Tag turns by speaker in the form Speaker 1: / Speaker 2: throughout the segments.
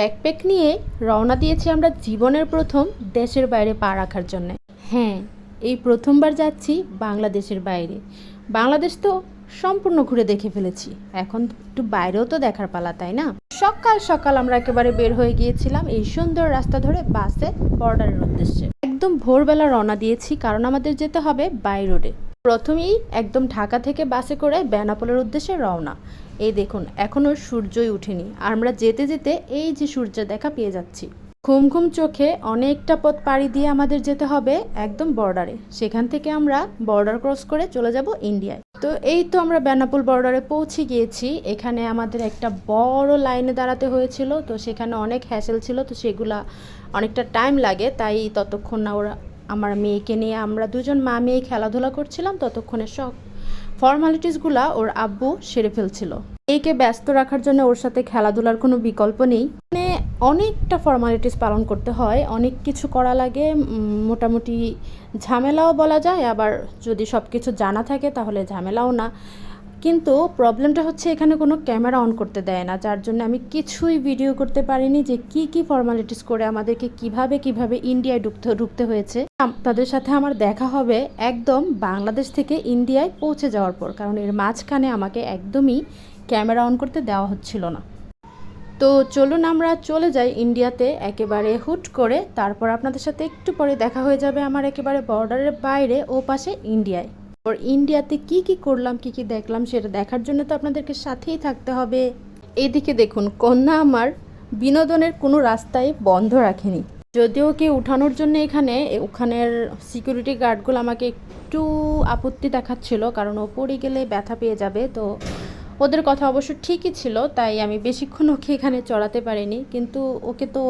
Speaker 1: Backpack নিয়ে রওনা দিয়েছি আমরা জীবনের প্রথম দেশের বাইরে পা রাখার জন্য। হ্যাঁ এই প্রথমবার যাচ্ছি বাংলাদেশের বাইরে। বাংলাদেশ তো সম্পূর্ণ ঘুরে দেখে ফেলেছি। এখন একটু বাইরেও তো দেখার পালা, তাই না? সকাল সকাল আমরা একেবারে বের হয়ে গিয়েছিলাম এই সুন্দর রাস্তা ধরে বাসে বর্ডারের উদ্দেশ্যে। একদম ভোরবেলা রওনা দিয়েছি, কারণ আমাদের যেতে হবে বাই রোডে। প্রথমেই একদম ঢাকা থেকে বাসে করে বেনাপোলের উদ্দেশ্যে রওনা। এই দেখুন, এখনও সূর্যই উঠেনি। আমরা যেতে যেতে এই যে সূর্য দেখা পেয়ে যাচ্ছি। ঘুম ঘুম চোখে অনেকটা পথ পাড়ি দিয়ে আমাদের যেতে হবে একদম বর্ডারে। সেখান থেকে আমরা বর্ডার ক্রস করে চলে যাব ইন্ডিয়ায়। তো এই তো আমরা বেনাপোল বর্ডারে পৌঁছে গিয়েছি। এখানে আমাদের একটা বড় লাইনে দাঁড়াতে হয়েছিল, তো সেখানে অনেক হ্যাসেল ছিল, তো সেগুলা অনেকটা টাইম লাগে। তাই ততক্ষণ না ওরা আমার মেয়েকে নিয়ে, আমরা দুজন মা মেয়ে খেলাধুলা করছিলাম, ততক্ষণে সব ফর্মালিটিসগুলা ওর আব্বু সেরে ফেলছিল। একে ব্যস্ত রাখার জন্য ওর সাথে খেলাধুলার কোনো বিকল্প নেই। মানে অনেকটা ফর্মালিটিস পালন করতে হয়, অনেক কিছু করা লাগে মোটামুটি ঝামেলাও বলা যায়, আবার যদি সব কিছু জানা থাকে তাহলে ঝামেলাও না। কিন্তু প্রবলেমটা হচ্ছে এখানে কোনো ক্যামেরা অন করতে দেয় না, যার জন্য আমি কিছুই ভিডিও করতে পারিনি যে কি কি ফর্মালিটিস করে আমাদেরকে কীভাবে কীভাবে ইন্ডিয়ায় ঢুকতে ঢুকতে হয়েছে। তাদের সাথে আমার দেখা হবে একদম বাংলাদেশ থেকে ইন্ডিয়ায় পৌঁছে যাওয়ার পর, কারণ এর মাঝখানে আমাকে একদমই ক্যামেরা অন করতে দেওয়া হচ্ছিল না। তো চলুন আমরা চলে যাই ইন্ডিয়াতে একেবারে হুট করে, তারপর আপনাদের সাথে একটু পরে দেখা হয়ে যাবে আমার একেবারে বর্ডারের বাইরে, ও পাশে ইন্ডিয়ায় ওর ইন্ডিয়াতে কি কি করলাম, কি কি দেখলাম সেটা দেখার জন্য তো আপনাদেরকে সাথেই থাকতে হবে। এইদিকে দেখুন, কন্যা আমার বিনোদনের কোনো রাস্তায় বন্ধ রাখেনি। যদিও কি উঠানোর জন্য এখানে ওখানের সিকিউরিটি গার্ডগুলো আমাকে একটু আপত্তি দেখাচ্ছিল, কারণ ও পড়ে গেলে ব্যথা পেয়ে যাবে, তো ওদের কথা অবশ্য ঠিকই ছিল, তাই আমি বেশিক্ষণ ওকে এখানে চড়াতে পারিনি, কিন্তু ওকে তো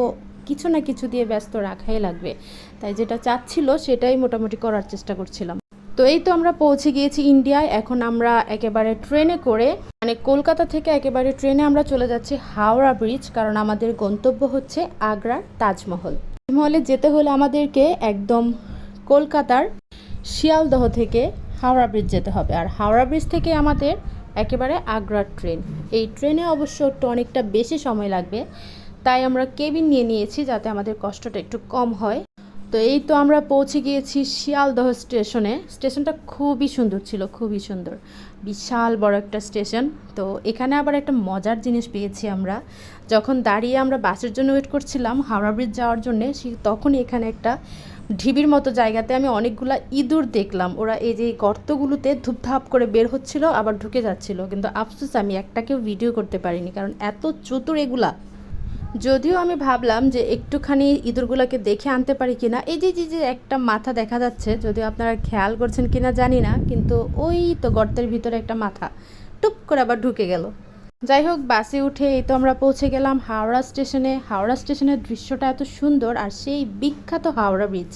Speaker 1: কিছু না কিছু দিয়ে ব্যস্ত রাখাই লাগবে। তাই যেটা চাচ্ছিল সেটাই মোটামুটি করার চেষ্টা করছিলাম। তো এই তো আমরা পৌঁছে গিয়েছি ইন্ডিয়ায়। এখন আমরা একেবারে ট্রেনে করে মানে কলকাতা থেকে একেবারে ট্রেনে আমরা চলে যাচ্ছি হাওড়া ব্রিজ কারণ আমাদের গন্তব্য হচ্ছে আগ্রার তাজমহল। তাজমহলে যেতে হলে আমাদেরকে একদম কলকাতার শিয়ালদহ থেকে হাওড়া ব্রিজ যেতে হবে। আর হাওড়া ব্রিজ থেকে আমাদের একেবারে আগ্রার ট্রেন। এই ট্রেনে অবশ্য একটু অনেকটা বেশি সময় লাগবে, তাই আমরা কেবিন নিয়ে নিয়েছি যাতে আমাদের কষ্টটা একটু কম হয়। তো এই তো আমরা পৌঁছে গিয়েছি শিয়ালদহ স্টেশনে। স্টেশনটা খুবই সুন্দর ছিল, খুবই সুন্দর। বিশাল বড় একটা স্টেশন। তো এখানে আবার একটা মজার জিনিস পেয়েছি আমরা। যখন দাঁড়িয়ে আমরা বাসের জন্য ওয়েট করছিলাম হাওড়া ব্রিজ যাওয়ার জন্যে তখনই এখানে একটা ঢিবির মতো জায়গাতে আমি অনেকগুলা ইঁদুর দেখলাম। ওরা এই যে গর্তগুলোতে ধূপধাপ করে বের হচ্ছিল, আবার ঢুকে যাচ্ছিল। কিন্তু আফসোস, আমি একটাকেও ভিডিও করতে পারিনি। কারণ এত চতুর এগুলা। যদিও আমি ভাবলাম যে একটুখানি ইঁদুরগুলোকে দেখে আনতে পারি কিনা। এই যে যে যে, একটা মাথা দেখা যাচ্ছে, যদিও আপনারা খেয়াল করছেন কিনা জানি না, কিন্তু ওই তো গর্তের ভিতরে একটা মাথা। টুপ করে আবার ঢুকে গেল। যাই হোক, বাসে উঠে এই তো আমরা পৌঁছে গেলাম হাওড়া স্টেশনে। হাওড়া স্টেশনের দৃশ্যটা এত সুন্দর আর সেই বিখ্যাত হাওড়া ব্রিজ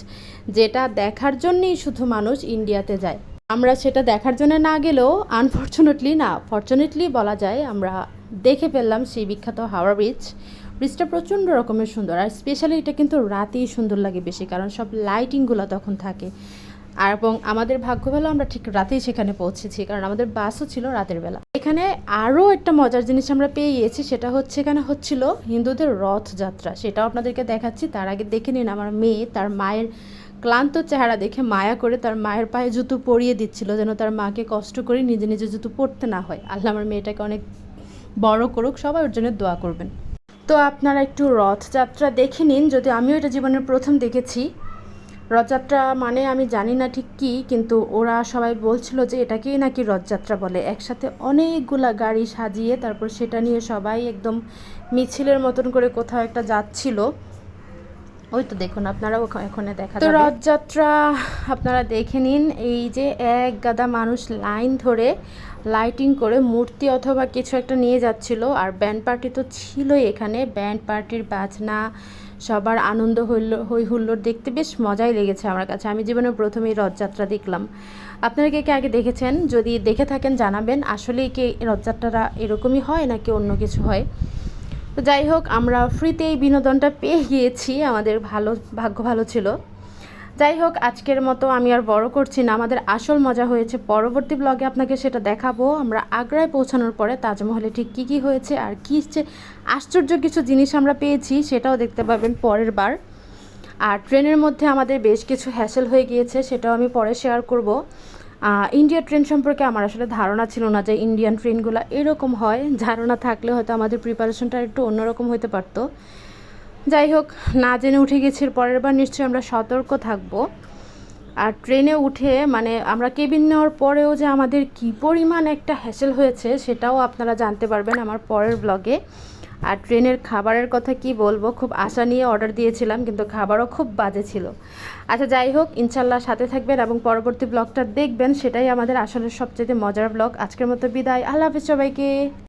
Speaker 1: যেটা দেখার জন্যই শুধু মানুষ ইন্ডিয়াতে যায়। আমরা সেটা দেখার জন্য না গেলেও আনফর্চুনেটলি না ফর্চুনেটলি বলা যায়, আমরা দেখে ফেললাম সেই বিখ্যাত হাওড়া ব্রিজ ব্রিজটা প্রচণ্ড রকমের সুন্দর, আর স্পেশালি এটা কিন্তু রাতেই সুন্দর লাগে বেশি, কারণ সব লাইটিংগুলো তখন থাকে। আর এবং আমাদের ভাগ্য ভালো, আমরা ঠিক রাতেই সেখানে পৌঁছেছি, কারণ আমাদের বাসও ছিল রাতের বেলা। এখানে আরও একটা মজার জিনিস আমরা পেয়ে গিয়েছি সেটা হচ্ছে এখানে হচ্ছিল হিন্দুদের রথযাত্রা। সেটাও আপনাদেরকে দেখাচ্ছি, তার আগে দেখে নিন আমার মেয়ে তার মায়ের ক্লান্ত চেহারা দেখে মায়া করে তার মায়ের পায়ে জুতো পরিয়ে দিচ্ছিল, যেন তার মাকে কষ্ট করে নিজে নিজে জুতো পরতে না হয়। আল্লাহ আমার মেয়েটাকে অনেক বড় করুক, সবাই ওর জন্য দোয়া করবেন। তো আপনারা একটু রথযাত্রা দেখে নিন, যদি আমিও এটা জীবনের প্রথম দেখেছি। রথযাত্রা মানে আমি জানি না ঠিক কি, কিন্তু ওরা সবাই বলছিল যে এটাকেই নাকি রথযাত্রা বলে। একসাথে অনেকগুলা গাড়ি সাজিয়ে তারপর সেটা নিয়ে সবাই একদম মিছিলের মতন করে কোথাও একটা যাচ্ছিল। ওই তো দেখুন আপনারা ওখানে দেখা তো রথযাত্রা আপনারা দেখে নিন এই যে এক গাদা মানুষ লাইন ধরে লাইটিং করে মূর্তি অথবা কিছু একটা নিয়ে যাচ্ছিল আর ব্যান্ড পার্টি তো ছিলই এখানে। ব্যান্ড পার্টির বাজনা সবার আনন্দ হইল হই হুল্লোড় দেখতে বেশ মজাই লেগেছে আমার কাছে। আমি জীবনে প্রথমেই রথযাত্রা দেখলাম। আপনারা কে কে আগে দেখেছেন? যদি দেখে থাকেন জানাবেন। আসলেই কি রথযাত্রাটা এরকমই হয় নাকি অন্য কিছু হয়? তো যাই হোক, আমরা ফ্রিতে এই বিনোদনটা পেয়ে গিয়েছি। আমাদের ভালো, ভাগ্য ভালো ছিল। যাই হোক, আজকের মতো আমি আর বড় করছি না। আমাদের আসল মজা হয়েছে পরবর্তী ব্লগে আপনাকে সেটা দেখাবো। আমরা আগ্রায় পৌঁছানোর পরে তাজমহলে ঠিক কী কী হয়েছে আর কী যে আশ্চর্য কিছু জিনিস আমরা পেয়েছি, সেটাও দেখতে পাবেন পরের বার। আর ট্রেনের মধ্যে আমাদের বেশ কিছু হ্যাসেল হয়ে গিয়েছে, সেটাও আমি পরে শেয়ার করব। ইন্ডিয়া ট্রেন সম্পর্কে আমার আসলে ধারণা ছিল না যে ইন্ডিয়ান ট্রেনগুলো এরকম হয়। ধারণা থাকলে হয়তো আমাদের প্রিপারেশনটা একটু অন্যরকম হতে পারতো। যাই হোক, না জেনে উঠে গেছি পরের বার নিশ্চয়ই আমরা সতর্ক থাকব। আর ট্রেনে উঠে মানে আমরা কেবিন নেওয়ার পরেও যে আমাদের কী পরিমাণ একটা হ্যাসেল হয়েছে, সেটাও আপনারা জানতে পারবেন আমার পরের ব্লগে আর ট্রেনের খাবারের কথা কি বলব, খুব আশা নিয়ে অর্ডার দিয়েছিলাম, কিন্তু খাবারও খুব বাজে ছিল। আচ্ছা যাই হোক, ইনশাল্লাহ সাথে থাকবেন এবং পরবর্তী ব্লগটা দেখবেন, সেটাই আমাদের আসলে সবচেয়ে মজার ব্লগ আজকের মতো বিদায়, আল্লাহ হাফিজ সবাইকে।